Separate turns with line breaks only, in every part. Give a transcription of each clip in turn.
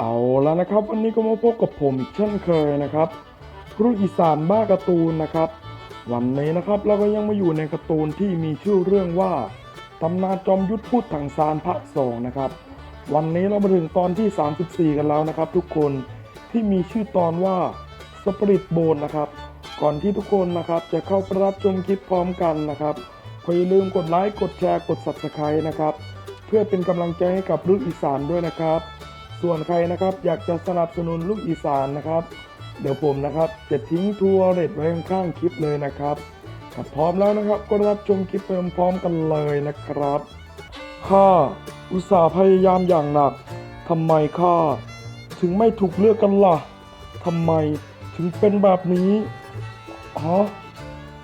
เอาแล้วนะครับ วันนี้ก็มาพบกับผมอีกเช่นเคยนะครับครูอีสานบ้าการ์ตูนนะครับ วันนี้นะครับเราก็ยังมาอยู่ในการ์ตูนที่มีชื่อเรื่องว่าตำนานจอมยุทธพูดถังซานภาคสองนะครับ วันนี้เรามาถึงตอนที่ 34 กันแล้วนะครับ ทุกคนที่มีชื่อตอนว่าสปริตโบนนะครับ ก่อนที่ทุกคนนะครับจะเข้าไปรับชมคลิปพร้อมกันนะครับก็อย่าลืมกดไลค์กดแชร์กด subscribe นะครับ เพื่อเป็นกำลังใจให้กับลูกอีสานด้วยนะครับ ส่วนใครนะครับอยากจะสนับสนุนลูกอีสานนะครับ เดี๋ยวผมนะครับจะทิ้งทัวร์เรทไว้ข้างคลิปเลยนะครับถ้าพร้อมแล้วนะครับก็รับชมคลิปไปพร้อมกันเลยนะครับข้าอุตส่าห์พยายามอย่างหนักทำไมข้าถึงไม่ถูกเลือกกันล่ะทำไมถึงเป็นแบบนี้ฮะ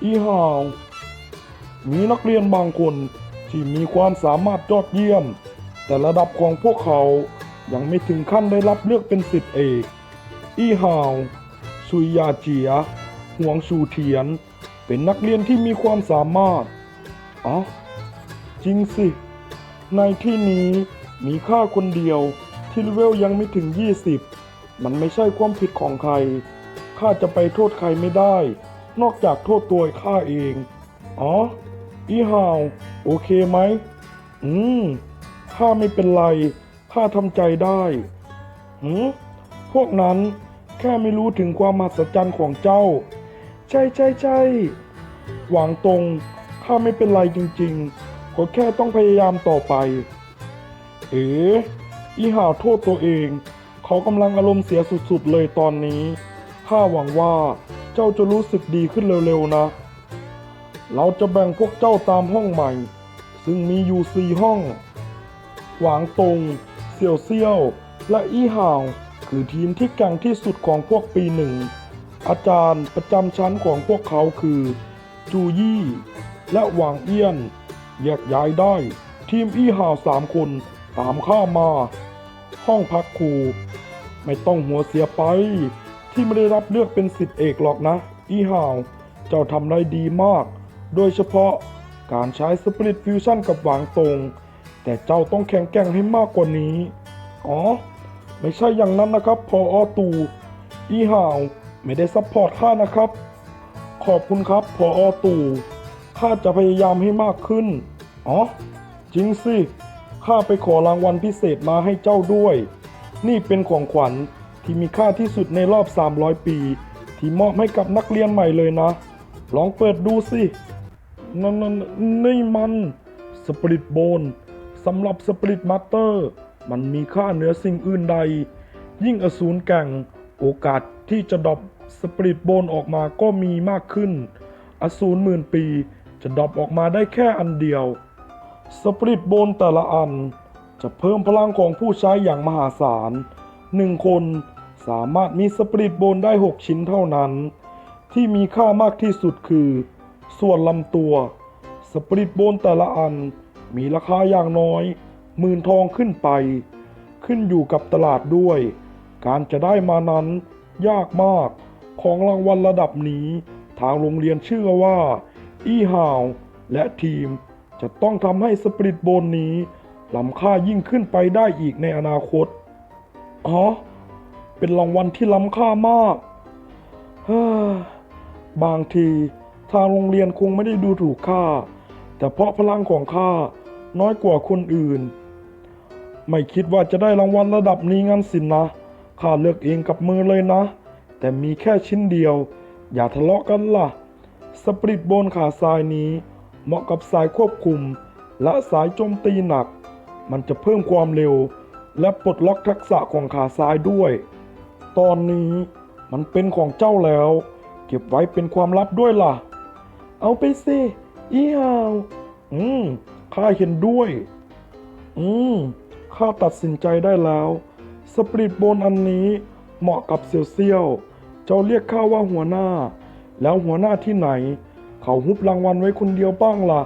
อีห่าวมีนักเรียนบางคนที่มีความสามารถยอดเยี่ยม แต่ระดับของพวกเขา ยังไม่ถึงขั้นได้รับเลือกเป็นสิทธิเอก อี้ฮาวซุยยาเจียหวงชูเทียน เป็นนักเรียนที่มีความสามารถอ๋อจริงสิ ในที่นี้มีข้าคนเดียวที่เลเวลยังไม่ถึง 20 มันไม่ใช่ความผิดของใคร ข้าจะไปโทษใครไม่ได้ นอกจากโทษตัวข้าเอง อ๋อ อีฮาว โอเคไหม อืม ข้าไม่เป็นไร ข้าทำใจได้หืมพวกนั้นแค่ไม่รู้ถึงความมหัศจรรย์ของเจ้า ใช่ใช่ใช่หวังตรงข้าไม่เป็นไรจริงๆ ก็แค่ต้องพยายามต่อไป เอ๋อีห่าโทษตัวเอง เขากำลังอารมณ์เสียสุดๆเลยตอนนี้ข้าหวังว่าเจ้าจะรู้สึกดีขึ้นเร็วๆนะ เราจะแบ่งพวกเจ้าตามห้องใหม่ ซึ่งมีอยู่สี่ห้อง หวางตรง เซียวเซียวและอี้ห่าวคือทีมที่แกร่งที่สุดของพวกปีหนึ่ง อาจารย์ประจำชั้นของพวกเขาคือ จูยี่ และหวางเอี้ยน แยกย้ายได้ ทีมอี้ห่าวสามคนตามข้ามา ห้องพักครู ไม่ต้องหัวเสียไป ที่ไม่ได้รับเลือกเป็นสิทธิเอกหรอกนะ อีห่าว เจ้าทำได้ดีมาก โดยเฉพาะการใช้สปริตฟิวชั่นกับหวางตรง แต่เจ้าต้องแข็งแกร่งให้มากกว่านี้ อ๋อ ไม่ใช่อย่างนั้นนะครับพออตูอีห่าวไม่ได้ซัพพอร์ตข้านะครับ ขอบคุณครับพออตู่ข้าจะพยายามให้มากขึ้น อ๋อ จริงสิ ข้าไปขอรางวัลพิเศษมาให้เจ้าด้วย นี่เป็นของขวัญที่มีค่าที่สุดในรอบ 300 ปี ที่มอบให้กับนักเรียนใหม่เลยนะ ลองเปิดดูสิ นั่นนั่นนี่มัน สปริตโบน สำหรับสปริตมาสเตอร์ มันมีค่าเหนือสิ่งอื่นใด ยิ่งอสูรแก่ง โอกาสที่จะดรอปสปริตโบนออกมาก็มีมากขึ้น อสูรหมื่นปีจะดรอปออกมาได้แค่อันเดียว สปริตโบนแต่ละอัน จะเพิ่มพลังของผู้ใช้อย่างมหาศาลหนึ่งคนสามารถมีสปริตโบนได้ 6 ชิ้นเท่านั้น ที่มีค่ามากที่สุดคือ ส่วนลำตัว สปริตโบนแต่ละอัน มีราคาอย่างน้อยหมื่นทองขึ้นไป ขึ้นอยู่กับตลาดด้วย การจะได้มานั้นยากมากของรางวัลระดับนี้ ทางโรงเรียนเชื่อว่า อีฮาวและทีมจะต้องทำให้สปริตโบนนี้ล้ำค่ายิ่งขึ้นไปได้อีกในอนาคตอ๋อเป็นรางวัลที่ล้ำค่ามากบางทีทางโรงเรียนคงไม่ได้ดูถูกข้า แต่เพราะพลังของข้า น้อยกว่าคนอื่น ไม่คิดว่าจะได้รางวัลระดับนี้งั้นสินนะข้าเลือกเองกับมือเลยนะ แต่มีแค่ชิ้นเดียว อย่าทะเลาะกันล่ะ สปริตโบนขาซ้ายนี้ เหมาะกับสายควบคุม และสายโจมตีหนัก มันจะเพิ่มความเร็ว และปลดล็อกทักษะของขาซ้ายด้วย ตอนนี้มันเป็นของเจ้าแล้ว เก็บไว้เป็นความลับด้วยล่ะ เอาไปสิอีฮาว อืม ข้าเห็นด้วย อืม ข้าตัดสินใจได้แล้ว สปริตโบนอันนี้เหมาะกับเซียวเซียว เจ้าเรียกข้าว่าหัวหน้า แล้วหัวหน้าที่ไหน เขาฮุบรางวัลไว้คนเดียวบ้างล่ะ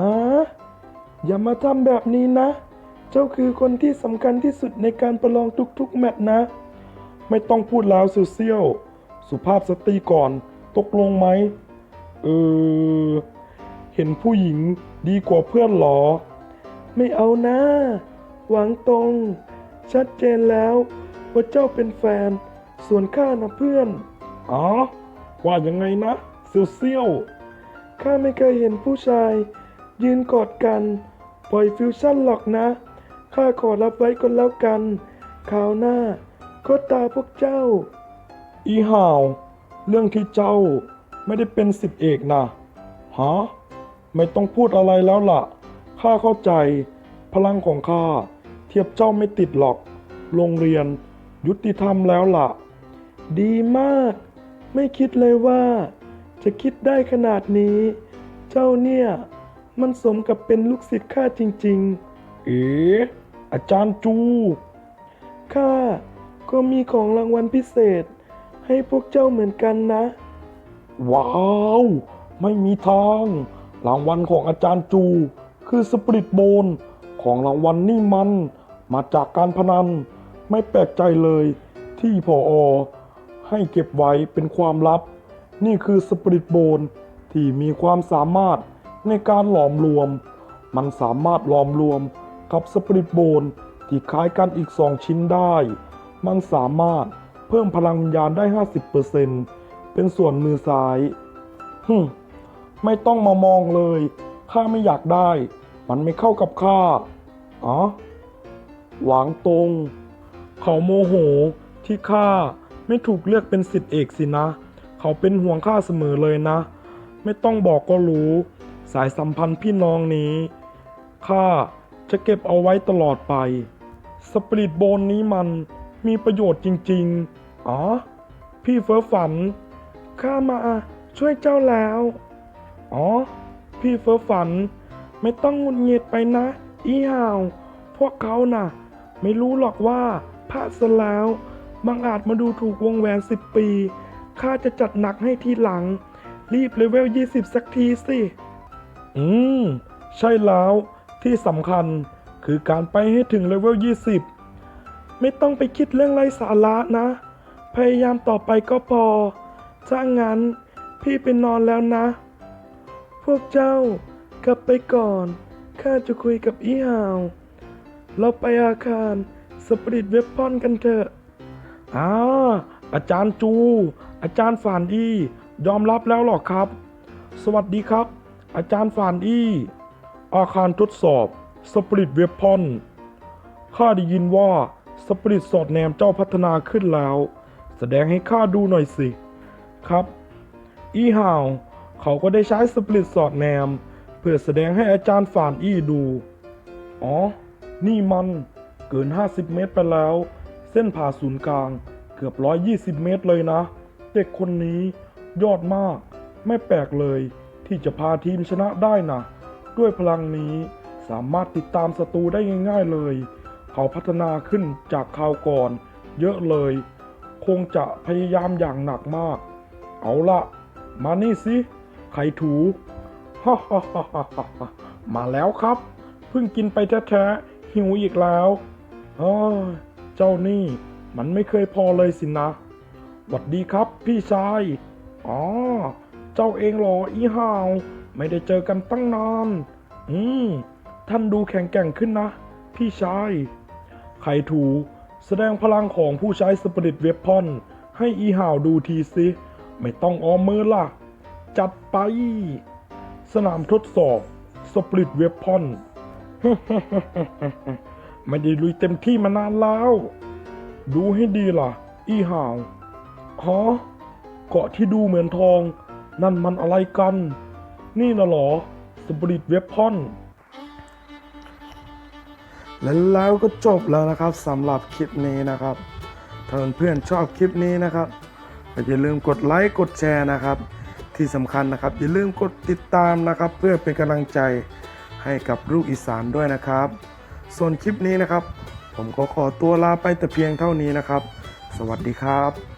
อ่าอย่ามาทำแบบนี้นะ เจ้าคือคนที่สำคัญที่สุดในการประลองทุกๆ แมตช์นะ ไม่ต้องพูดแล้วเซียวเซียว สุภาพสตรีก่อน ตกลงไหม เออ เห็นผู้หญิง ดีกว่าเพื่อนเหรอ ไม่เอานะหวังตรง ชัดเจนแล้วว่าเจ้าเป็นแฟน ส่วนข้านะเพื่อน อ๋อ ว่ายังไงนะเซียวเซียวข้าไม่เคยเห็นผู้ชาย ยืนกอดกันปล่อยฟิวชั่นหรอกนะ ข้าขอรับไว้ก็แล้วกันคราวหน้าก็ตาพวกเจ้า อีห่าว เรื่องที่เจ้าไม่ได้เป็นสิบเอกนะฮะ ไม่ต้องพูดอะไรแล้วล่ะ ข้าเข้าใจ พลังของข้าเทียบเจ้าไม่ติดหรอก โรงเรียน ยุติธรรมแล้วล่ะ ดีมาก ไม่คิดเลยว่า จะคิดได้ขนาดนี้ เจ้าเนี่ย มันสมกับเป็นลูกศิษย์ข้าจริง ๆ เอ๋อาจารย์จู ข้าก็มีของรางวัลพิเศษ ให้พวกเจ้าเหมือนกันนะ ว้าว ไม่มีทาง รางวัลของอาจารย์จู คือสปริตโบนของรางวัลนี่มัน มาจากการพนัน ไม่แปลกใจเลยที่พออให้เก็บไว้เป็นความลับ นี่คือสปริตโบนที่มีความสามารถในการหลอมรวม มันสามารถหลอมรวมกับสปริตโบนที่คล้ายกันอีกสองชิ้นได้ มันสามารถเพิ่มพลังวิญญาณได้ 50%เป็นส่วนมือซ้ายฮึ ไม่ต้องมามองเลย ข้าไม่อยากได้ มันไม่เข้ากับข้าอ๋อหวางตรง เขาโมโหที่ข้าไม่ถูกเลือกเป็นสิทธิเอกสินะ เขาเป็นห่วงข้าเสมอเลยนะ ไม่ต้องบอกก็รู้ สายสัมพันธ์พี่น้องนี้ข้าจะเก็บเอาไว้ตลอดไป สปริตโบนนี้มันมีประโยชน์จริง ๆ อ๋อ พี่เฟ้อฝัน ข้ามาช่วยเจ้าแล้ว อ๋อ พี่เฟ้อฝัน ไม่ต้องหงุดหงิดไปนะ อีห่าว พวกเขาน่ะ ไม่รู้หรอกว่าพลาดซะแล้วบางอาจมาดูถูกวงแหวนสิบปี ข้าจะจัดหนักให้ทีหลัง รีบเลเวล20สักทีสิ อืม ใช่แล้วที่สำคัญคือการไปให้ถึงเลเวล20ไม่ต้องไปคิดเรื่องไร้สาระนะ พยายามต่อไปก็พอ ถ้างั้นพี่ไปนอนแล้วนะ พวกเจ้ากลับไปก่อน ข้าจะคุยกับอีหาว เราไปอาคารสปริตเว p พอนกันเถอะอ่าอาจารย์จู อาจารย์ฝานอี ยอมรับแล้วหรอครับ สวัสดีครับ อาจารย์ฝานอีอาคารทดสอบสปริตเว p พอนข้าได้ยินว่าสปริตสอดแนมเจ้าพัฒนาขึ้นแล้ว แสดงให้ข้าดูหน่อยสิ ครับ อีห่าว เขาก็ได้ใช้สปริตสอดแนม เพื่อแสดงให้อาจารย์ฝานอี้ดู อ๋อ นี่มันเกิน 50 เมตรไปแล้ว เส้นผ่าศูนย์กลางเกือบ 120 เมตรเลยนะ เด็กคนนี้ยอดมาก ไม่แปลกเลยที่จะพาทีมชนะได้นะด้วยพลังนี้สามารถติดตามศัตรูได้ง่ายๆเลย เขาพัฒนาขึ้นจากคราวก่อน เยอะเลย คงจะพยายามอย่างหนักมาก เอาละมานี่สิ ไข่ถูฮ่าฮ่าฮ่าฮ่ามาแล้วครับ เพิ่งกินไปแท้ๆหิวอีกแล้วเอ้ยเจ้านี่มันไม่เคยพอเลยสินะหวัดดีครับพี่ชาย อ๋อ เจ้าเองหรออีหาว ไม่ได้เจอกันตั้งนาน อืม ท่านดูแข็งแกร่งขึ้นนะ พี่ชาย ไข่ถูแสดงพลังของผู้ใช้สปริตเวพอน ให้อีหาวดูทีสิ ไม่ต้องออมมือล่ะ จัดไป สนามทดสอบสปริตเว p พอนไม่ได้ลุยเต็มที่มานานแล้ว ดูให้ดีล่ะ อีห่าวฮะเกาะที่ดูเหมือนทอง นั่นมันอะไรกัน นี่นะหรอสปริตเว p พอนและแล้วก็จบแล้วนะครับสำหรับคลิปนี้นะครับถ้าเพื่อนๆชอบคลิปนี้นะครับอย่าลืมกดไลค์กดแชร์นะครับ ที่สำคัญนะครับ อย่าลืมกดติดตามนะครับ เพื่อเป็นกำลังใจให้กับลูกอีสานด้วยนะครับ ส่วนคลิปนี้นะครับ ผมก็ขอตัวลาไปแต่เพียงเท่านี้นะครับ สวัสดีครับ